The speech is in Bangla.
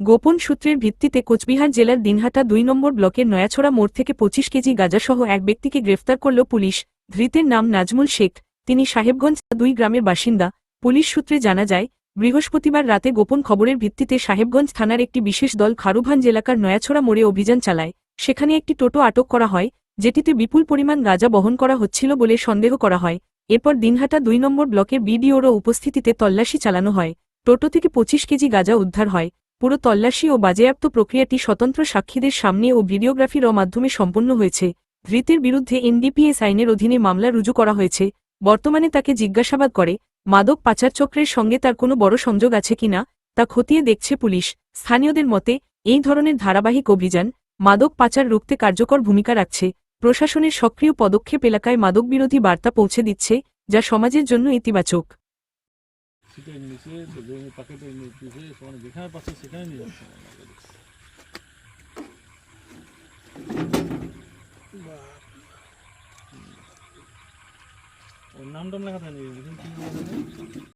গোপন সূত্রের ভিত্তিতে কোচবিহার জেলার দিনহাটা দুই নম্বর ব্লকের নয়াছড়া মোড় থেকে পঁচিশ কেজি গাঁজাসহ এক ব্যক্তিকে গ্রেফতার করল পুলিশ। ধৃতের নাম নাজমুল শেখ। তিনি সাহেবগঞ্জ দুই গ্রামের বাসিন্দা। পুলিশ সূত্রে জানা যায়, বৃহস্পতিবার রাতে গোপন খবরের ভিত্তিতে সাহেবগঞ্জ থানার একটি বিশেষ দল খারুভাঞ্জ এলাকার নয়াছড়া মোড়ে অভিযান চালায়। সেখানে একটি টোটো আটক করা হয়, যেটিতে বিপুল পরিমাণ গাঁজা বহন করা হচ্ছিল বলে সন্দেহ করা হয়। এরপর দিনহাটা দুই নম্বর ব্লকের বিডিওরও উপস্থিতিতে তল্লাশি চালানো হয়। টোটো থেকে পঁচিশ কেজি গাঁজা উদ্ধার হয়। পুরো তল্লাশি ও বাজেয়াপ্ত প্রক্রিয়াটি স্বতন্ত্র সাক্ষীদের সামনে ও ভিডিওগ্রাফির মাধ্যমে সম্পন্ন হয়েছে। ধৃতের বিরুদ্ধে এনডিপিএস আইনের অধীনে মামলা রুজু করা হয়েছে। বর্তমানে তাকে জিজ্ঞাসাবাদ করে, মাদক পাচার চক্রের সঙ্গে তার কোনো বড় সংযোগ আছে কিনা তা খতিয়ে দেখছে পুলিশ। স্থানীয়দের মতে, এই ধরনের ধারাবাহিক অভিযান মাদক পাচার রুখতে কার্যকর ভূমিকা রাখছে। প্রশাসনের সক্রিয় পদক্ষেপ এলাকায় মাদকবিরোধী বার্তা পৌঁছে দিচ্ছে, যা সমাজের জন্য ইতিবাচক। সিটে নিচে পাকেটে নিচে সেখানে যেখানে পাচ্ছে সেখানে নিয়ে যাচ্ছে। ওর নাম টাম লেখা থাকে